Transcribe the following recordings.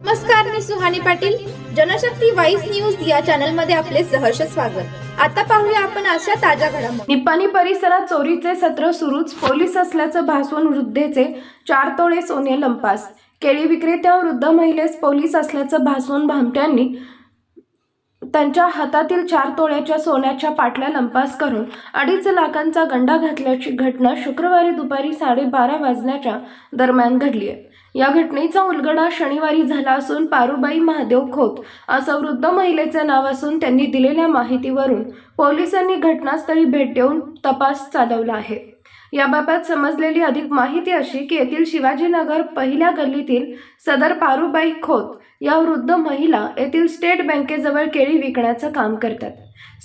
नमस्कार मी Suhani Patil. Janshakti voice news या चॅनलमध्ये आपले सहर्ष स्वागत. आता पाहूया आपण अशा ताज्या घडामोडी. निपाणी परिसरात चोरीचे सत्र सुरूच. पोलीस असल्याचं भासवून वृद्धेचे चार तोळे सोने लंपास. केळी विक्रेत्या वृद्ध महिलेस पोलीस असल्याचं भासवून भामट्यांनी त्यांच्या हातातील चार तोळ्याच्या सोन्याच्या पाटल्या लंपास करून अडीच लाखांचा गंडा घातल्याची घटना शुक्रवारी दुपारी साडेबारा वाजण्याच्या दरम्यान घडली आहे. या घटनेचा उलगडा शनिवारी झाला असून पारुबाई महादेव खोत असं वृद्ध महिलेचं नाव असून त्यांनी दिलेल्या माहितीवरून पोलिसांनी घटनास्थळी भेट देऊन तपास चालवला आहे. याबाबत समजलेली अधिक माहिती अशी की येथील शिवाजीनगर पहिल्या गल्लीतील सदर पारुबाई खोत या वृद्ध महिला येथील स्टेट बँकेजवळ केळी विकण्याचं काम करतात.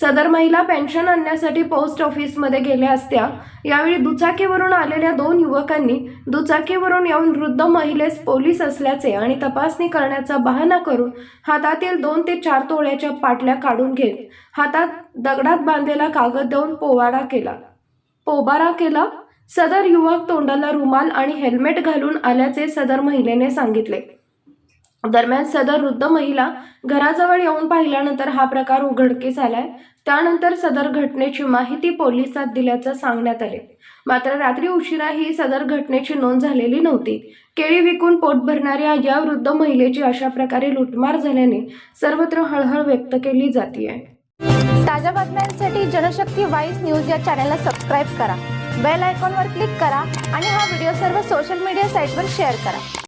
सदर महिला पेन्शन आणण्यासाठी पोस्ट ऑफिसमध्ये गेल्या असत्या. यावेळी दुचाकीवरून आलेल्या दोन युवकांनी दुचाकीवरून येऊन वृद्ध महिलेस पोलीस असल्याचे आणि तपासणी करण्याचा बहाणा करून हातातील दोन ते चार तोळ्याच्या पाटल्या काढून घेत हातात दगडात बांधलेला कागद देऊन पोवाडा केला. पोबारा केला. सदर युवक तोंडाला रुमाल आणि हेल्मेट घालून आल्याचे सदर महिलेने सांगितले. दरम्यान सदर वृद्ध महिला घराजवळ येऊन पाहिल्यानंतर हा प्रकार उघडकीस आलाय. त्यानंतर सदर घटनेची माहिती पोलिसात दिल्याचं सांगण्यात आले. मात्र रात्री उशिरा ही सदर घटनेची नोंद झालेली नव्हती. केळी विकून पोट भरणाऱ्या या वृद्ध महिलेची अशा प्रकारे लुटमार झाल्याने सर्वत्र हळहळ व्यक्त केली जाते ताज्या बातम्यांसाठी जनशक्ती वाईस न्यूज या चॅनलला सबस्क्राईब करा. बेल आयकॉनवर क्लिक करा आणि हा व्हिडिओ सर्व सोशल मीडिया साईटवर शेअर करा.